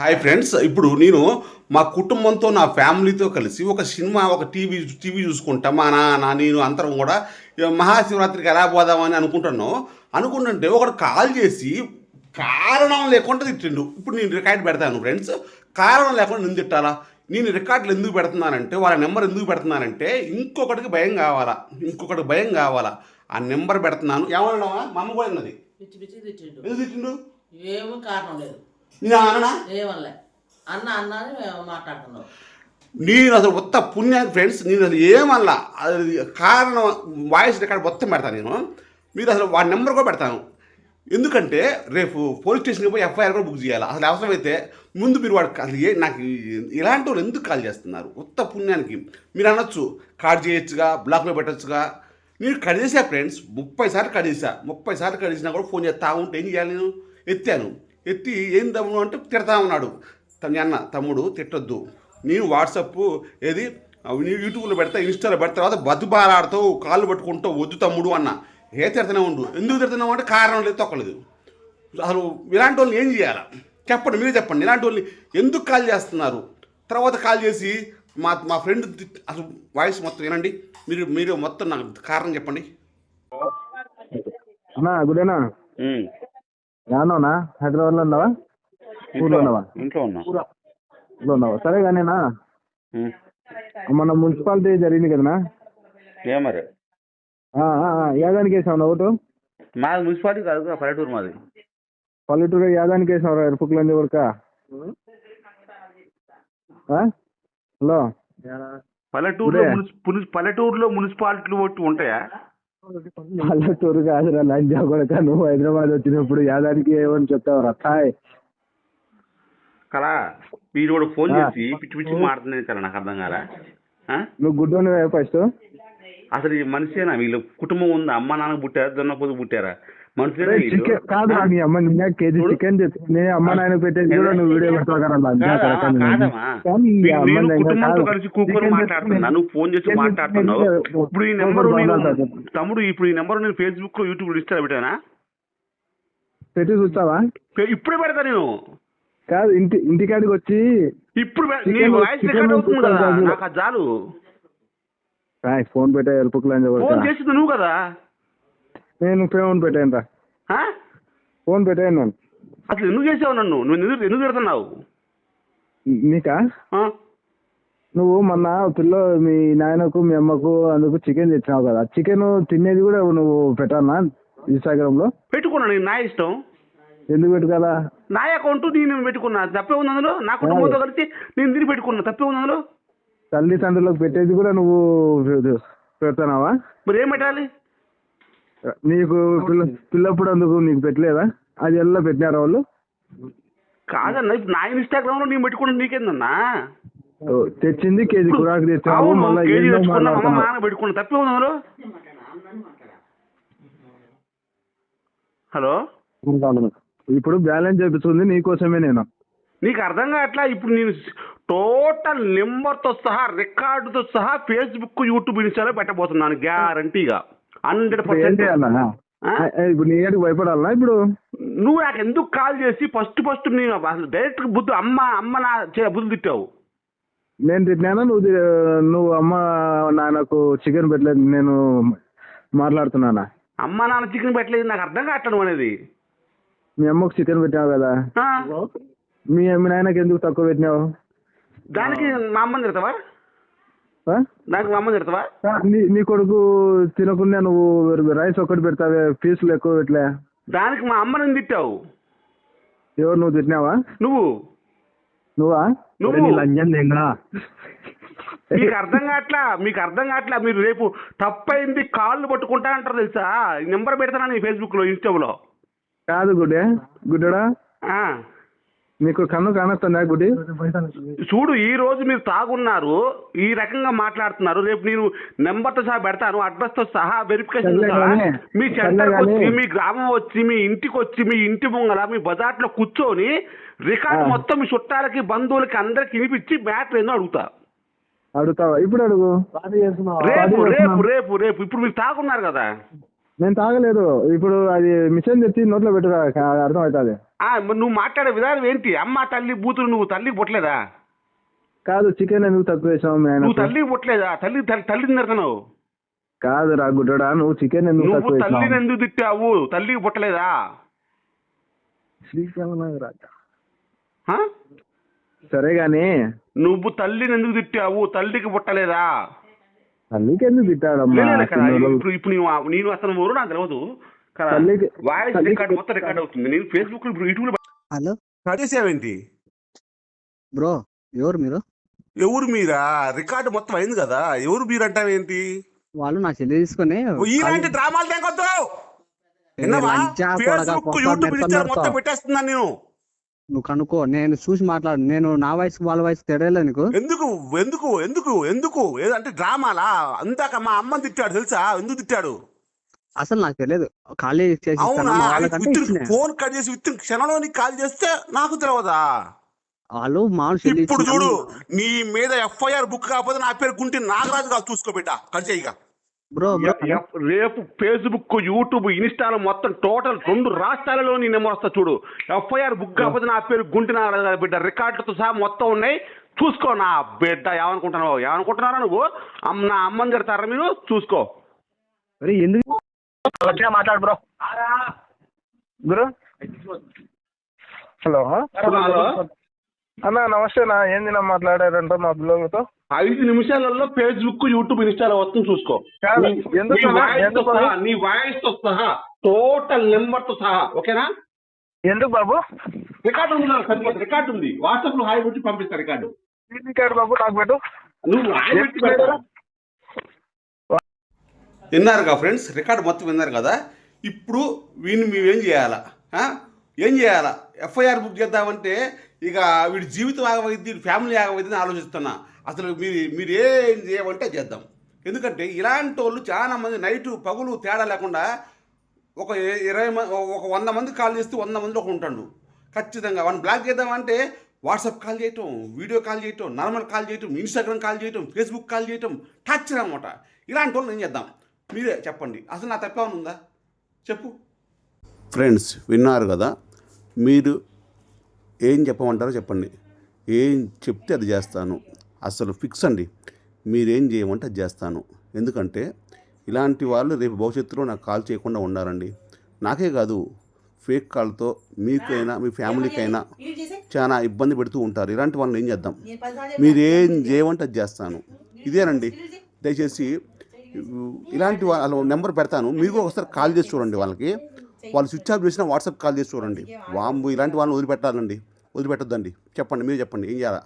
Hi friends ఇప్పుడు నేను మా కుటుంబంతో నా ఫ్యామిలీతో కలిసి ఒక సినిమా ఒక టీవీ టీవీ చూసుకుంటా. మా నాన్న నేను అందరం కూడా మహాశివరాత్రికి ఎలా పోదామని అనుకుంటున్నాం. అనుకుంటుంటే ఒకడు కాల్ చేసి కారణం లేకుండా తిట్టిండు. ఇప్పుడు నేను రికార్డ్ పెడతాను ఫ్రెండ్స్ కారణం లేకుండా నేను తిట్టాలా? నేను రికార్డులు ఎందుకు పెడుతున్నానంటే వాళ్ళ నెంబర్ ఎందుకు పెడుతున్నానంటే ఇంకొకటికి భయం కావాలా? ఇంకొకటికి భయం కావాలా? ఆ నెంబర్ పెడుతున్నాను. ఏమన్నా మా అమ్మ కూడా ఉన్నది తిట్టిండు. ఎందుకు తిట్టిండు? ఏమీ కారణం లేదు. నేను అన్నా? ఏమనలే. అన్న అన్న అని మేము మాట్లాడుతున్నాం. నేను అసలు మొత్తం పుణ్యానికి ఫ్రెండ్స్ నేను అసలు ఏమల్లా అది కారణం వాయిస్ రికార్డ్ మొత్తం పెడతాను నేను. మీరు అసలు వాడి నెంబర్ కూడా పెడతాను. ఎందుకంటే రేపు పోలీస్ స్టేషన్కి పోయి ఎఫ్ఐఆర్ కూడా బుక్ చేయాలి? అసలు అవసరమైతే ముందు మీరు వాడు ఏ నాకు ఇలాంటి వాళ్ళు ఎందుకు కాల్ చేస్తున్నారు? ఉత్త పుణ్యానికి. మీరు అనొచ్చు కార్డ్ చేయొచ్చుగా బ్లాక్లో పెట్టొచ్చుగా. నేను కట్ చేసా ఫ్రెండ్స్ ముప్పై సార్లు కట్ చేసా. ముప్పై సార్లు కట్ చేసినా కూడా ఫోన్ చేస్తా ఉంటే ఏం చేయాలి నేను? ఎత్తాను. ఎత్తి ఏం తమ్ముడు అంటే తిడతా ఉన్నాడు. తన అన్న తమ్ముడు తిట్టొద్దు. నేను వాట్సప్ ఏది? నీ యూట్యూబ్లో పెడతా ఇన్స్టాలో పెడతా తర్వాత బతుబాలాడుతావు కాళ్ళు పట్టుకుంటావు వద్దు తమ్ముడు అన్న. ఏ తిడతానే ఉండు. ఎందుకు తిడుతున్నావు అంటే కారణం లేదు తొక్కలేదు. అసలు ఇలాంటి వాళ్ళని ఏం చేయాలి? చెప్పండి మీరే చెప్పండి. ఇలాంటి వాళ్ళని ఎందుకు కాల్ చేస్తున్నారు? తర్వాత కాల్ చేసి మా మా ఫ్రెండ్ అసలు వాయిస్ మొత్తం వినండి. మీరు మీరు మొత్తం నాకు కారణం చెప్పండి. అన్నా గుడేనా యానోనా హైదరాబాద్లో ఉన్నావా? ఊర్లో ఉన్నావా? ఇంట్లో ఉన్నా. ఊర్లో ఉన్నావా? సరే కానీనా. మన మున్సిపాలిటీ జరిగింది కదనా? ఏ మరి. ఆ, ఆ, ఆ, యాదానికి వేసావు ఓటు? మాది మున్సిపాలిటీ కాదు పల్లెటూరు మాది. పల్లెటూరు యాదానికి వేసావు ఎరుపుకులంది కొడుక? హలో? పల్లెటూరులో పులిస్- పల్లెటూరులో మున్సిపాలిటీలు ఒకటి ఉంటాయా? పల్లెటూరు కాదురా లంజా కొడుక. నువ్వు హైదరాబాద్ వచ్చినప్పుడు యాదానికి ఏమని చెప్తావురా? థాయ్ కదా మీరు కూడా ఫోన్. చేసి పిచ్చి పిచ్చి మాడుతుంది కదా నాకు అర్థం కాదా ఆ? నువ్వు గుడ్డోని ఫస్ట్. అసలు ఈ మనిషేనా? వీళ్ళు కుటుంబం ఉందా? అమ్మ నాన్న పుట్టారా? దున్నపోతు పుట్టారా? నీ అమ్మ నిన్న కేజీ చూడు. చికెన్ తెచ్చి నీ అమ్మ నాయన పెట్టేది కూడా నువ్వు వీడియో కుటుంబంతో. కలిసి మాట్లాడుతున్నా ఫోన్ చేసి మాట్లాడుతున్నావు. ఇప్పుడు ఈ నెంబర్. తమ్ముడు ఇప్పుడు ఈ నెంబర్ నేను ఫేస్బుక్లో యూట్యూబ్లో ఇస్తా పెట్టానా? పెట్టి చూస్తావా? ఇప్పుడే పెడతా నేను. కాదు ఇంటి ఇంటికాడికి వచ్చి ఇప్పుడు నాకు చాలు. ఫోన్ పెట్టే అని ఫోన్ చేసింది నువ్వు కదా. నేను ఫోన్ పెట్టాను రా? ఫోన్ పెట్టాను నేను అసలు ఎందుకు చేసావు నన్ను? నువ్వు ఎందుకు ఎందుకు తిడుతున్నావు? నీకా? నువ్వు మొన్న పిల్ల మీ నాయనకు మీ అమ్మకు అందుకు చికెన్ తెచ్చినావు కదా. చికెన్ తినేది కూడా నువ్వు పెట్టానా ఇన్స్టాగ్రామ్లో పెట్టుకున్నా నేను నా ఇష్టం. ఎందుకు పెట్టు కదా నా అకౌంట్ నేను పెట్టుకున్నా. తప్పే ఉంది అందులో? నా కుటుంబంతో కలిసి నేను తిరిగి పెట్టుకున్నా. తప్పే ఉంది అందులో? తల్లిదండ్రులకు పెట్టేది కూడా నువ్వు పెడతానావా మరి ఏం పెట్టాలి? నీకు పిల్ల పిల్లప్పుడు అందుకు నీకు పెట్టలేదా? అది ఎలా పెట్టినారా వాళ్ళు? కాదన్నా ఇప్పుడు నా ఇన్స్టాగ్రామ్లో నేను పెట్టుకున్నా నీకేందన్నా? తెచ్చింది కేజీ కురాకు తెచ్చావు మళ్ళీ పెట్టుకున్నా తప్పే అందులో? హలో? ఇప్పుడు బ్యాలెన్స్ చేపిస్తుంది నీకోసమే నేను. నీకు అర్థం కావట్లా? ఇప్పుడు నేను టోటల్ నెంబర్తో సహా రికార్డుతో సహా ఫేస్బుక్ యూట్యూబ్ ఇన్స్టాలో పెట్టబోతున్నాను గ్యారంటీగా. Hundred percent? ఇప్పుడు నీ ఏడికి భయపడాలనా ఇప్పుడు? నువ్వు నాకు ఎందుకు కాల్ చేసి ఫస్ట్ ఫస్ట్ నేను అసలు డైరెక్ట్ బుద్ధి అమ్మ అమ్మ నా బుద్ధి తిట్టావు. నేను తిట్టినానా? నువ్వు నువ్వు అమ్మ నాన్నకు చికెన్ పెట్టలేదు నేను మాట్లాడుతున్నానా? అమ్మ నాన్న చికెన్ పెట్టలేదు నాకు అర్థం కావట్లేదు అనేది. మీ అమ్మకు చికెన్ పెట్టినావు కదా? మీ మీ నాయనకి ఎందుకు తక్కువ పెట్టినావు? దానికి మా అమ్మని తిడతావా? ఆ? దానికి మా అమ్మని తిడతావా ఆ, నీ నీ కొడుకు తినకుండా నువ్వు రైస్ ఒక్కటి పెడతావే పీసులు ఎక్కువ పెట్టలే దానికి మా అమ్మని తిట్టావు. ఎవరు నువ్వు తిట్టినావా? నువ్వు. నువ్వా? నువ్వు. ఒరే, నీ లంజం లేంగా మీకు అర్థం కావట్లా? మీకు అర్థం కావట్లా? మీరు రేపు తప్పైంది కాళ్ళు పట్టుకుంటా అంటారు తెలుసా? నెంబర్ పెడతానా నీ ఫేస్బుక్లో ఇన్స్టాలో? కాదు గుడ్డే. గుడ్డడా? నీకు కన్ను కానొస్తుందా గుడ్డి? చూడు ఈ రోజు మీరు తాగున్నారు ఈ రకంగా మాట్లాడుతున్నారు రేపు నేను నెంబర్తో సహా పెడతాను అడ్రస్తో సహా వెరిఫికేషన్ మీ సెంటర్కి. వచ్చి మీ గ్రామం వచ్చి మీ ఇంటికి వచ్చి మీ ఇంటి ముంగల మీ బజార్లో కూర్చొని రికార్డు. మొత్తం మీ చుట్టాలకి బంధువులకి అందరికి వినిపించి మ్యాటర్ ఏందో అడుగుతా. అడుగుతావా? ఇప్పుడు అడుగు. రేపు రేపు రేపు రేపు. ఇప్పుడు మీరు తాగున్నారు కదా. నేను తాగలేదు. ఇప్పుడు అది మిషన్ తెచ్చి నోట్లో పెట్టురా అర్థం అవుతుంది నువ్వు మాట్లాడే విధానం ఏంటి? అమ్మ తల్లి బూతులు నువ్వు తల్లికి పుట్టలేదా? కాదు చికెన్ ఎందుకు తక్కువ వేసావు నువ్వు తల్లికి పుట్టలేదా? తల్లి తల్లి- తల్లి తిన్నరుతున్నావు కాదు రా గుడ్డడా నువ్వు చికెన్ ఎందుకు నువ్వు తల్లిని ఎందుకు తిట్టావు? తల్లికి పుట్టలేదా? సరే గాని నువ్వు తల్లిని ఎందుకు తిట్టావు? తల్లికి పుట్టలేదా? తల్లికి ఎందుకు తిట్టాడమ్మా. ఇప్పుడు ఇప్పుడు నీవు నేను అసలు ఎవరు నాకు తెలియదు వాయిస్ రికార్డ్ మొత్తం రికార్డ్ అవుతుంది. నేను ఫేస్బుక్ ఇప్పుడు యూట్యూబ్ హలో? కట్టేసావేంటి బ్రో ఎవరు మీరు? ఎవరు మీరా? రికార్డు మొత్తం అయింది కదా. ఎవరు మీరు అంటావేంటి వాళ్ళు నా చెల్లి తీసుకొని ఇలాంటి డ్రామాలు కొడకా, ఫేస్బుక్ యూట్యూబ్ మొత్తం. పెట్టేస్తున్నాను నేను. నువ్వు కనుక్కో. నేను చూసి మాట్లాడు. నేను నా వయసు వాళ్ళ వయసు తేడా నీకు. ఎందుకు? ఎందుకు? ఎందుకు? ఎందుకు? ఏదంటే డ్రామాలా? అందాక మా అమ్మని తిట్టాడు తెలుసా? ఎందుకు తిట్టాడు? అసలు నాకు తెలియదు. ఖాళీ చేసి. ఫోన్ కట్ చేసి విత్ క్షణంలో నీకు కాల్ చేస్తే నాకు తెలియదా వాళ్ళు మామూలు ఇప్పుడు చూడు నీ మీద ఎఫ్ఐఆర్ బుక్ కాకపోతే నా పేరు గుంటి నాగరాజు కాదు చూసుకో బిడ్డ. కట్ చేయగా బ్రో బ్రో. ఎఫ్- రేపు ఫేస్బుక్ యూట్యూబ్ ఇన్స్టాలో మొత్తం టోటల్ రెండు రాష్ట్రాలలో నీ నెంబర్ వస్తా చూడు. ఎఫ్ఐఆర్ బుక్ కాకపోతే నా పేరు గుంటి నాగరాజు గారి బిడ్డ. రికార్డులతో సహా మొత్తం ఉన్నాయి. చూసుకో నా బిడ్డ. ఏమనుకుంటున్నావు? ఏమనుకుంటున్నారా నువ్వు? అమ్మ నా అమ్మని తిడతారా మీరు? చూసుకో. ఎందుకు? వచ్చినా మాట్లాడు బ్రో. గురు హలో. హలో. అన్న నమస్తే నా ఏంది నా మాట్లాడారంట మా పిల్లలతో ఐదు నిమిషాలలో ఫేస్బుక్ యూట్యూబ్ ఇన్స్టాలో వస్తుంది చూసుకో. కాదు, నీ- ఎందుకు నీ అలా? వాయిస్తో ఎందుకు సహా అలా? నీ వాయిస్తో సహా టోటల్ నెంబర్తో సహా ఓకేనా? ఎందుకు బాబు? రికార్డు ఉంది నాకు సరిపోతుంది రికార్డు ఉంది. వాట్సాప్లో హాయ్ పెట్టి పంపిస్తా రికార్డు. సీసీ కార్డు బాబు? నాకు పెట్టు. నువ్వు హాయ్ పెట్టి పెడతా విన్నారుగా ఫ్రెండ్స్ రికార్డు మొత్తం విన్నారు కదా? ఇప్పుడు వీడిని మేమేం చేయాలా? ఆ? ఏం చేయాలా? ఎఫ్ఐఆర్ బుక్ చేద్దామంటే ఇక వీడి జీవితం ఆగమైంది వీడి ఫ్యామిలీ ఆగమైంది ఆలోచిస్తున్నా. అసలు మీరు మీరు ఏం చేయమంటే చేద్దాం. ఎందుకంటే ఇలాంటి వాళ్ళు చాలా మంది నైటు పగులు తేడా లేకుండా ఒక ఇరవై మంది ఒక వంద మంది కాల్ చేస్తే వంద మంది ఒక ఉంటాడు. ఖచ్చితంగా వాడిని బ్లాక్ చేద్దామంటే వాట్సాప్ కాల్ చేయటం వీడియో కాల్ చేయటం నార్మల్ కాల్ చేయటం ఇన్స్టాగ్రామ్ కాల్ చేయటం ఫేస్బుక్ కాల్ చేయటం టచ్ అనమాట ఇలాంటి వాళ్ళు ఏం చేద్దాం? మీరే చెప్పండి. అసలు నా తప్పేమనుందా ఉందా? చెప్పు. ఫ్రెండ్స్ విన్నారు కదా మీరు ఏం చెప్పమంటారో చెప్పండి. ఏం చెప్తే అది చేస్తాను. అసలు ఫిక్స్ అండి. మీరేం చేయమంటే అది చేస్తాను. ఎందుకంటే ఇలాంటి వాళ్ళు రేపు భవిష్యత్తులో నాకు కాల్ చేయకుండా ఉండాలండి నాకే కాదు ఫేక్ కాల్తో మీకైనా మీ ఫ్యామిలీకైనా చాలా ఇబ్బంది పెడుతూ ఉంటారు. ఇలాంటి వాళ్ళని ఏం చేద్దాం? మీరేం చేయమంటే అది చేస్తాను. ఇదేనండి. దయచేసి ఇలాంటి వాళ్ళ నెంబర్ పెడతాను. మీకు ఒకసారి కాల్ చేసి చూడండి వాళ్ళకి. వాళ్ళు స్విచ్ ఆఫ్ చేసినా వాట్సాప్ కాల్ చేసి చూడండి. వాంబు ఇలాంటి వాళ్ళని వదిలిపెట్టాలండి. వదిలిపెట్టొద్దండి. చెప్పండి మీరు చెప్పండి. ఏం చేయాలా?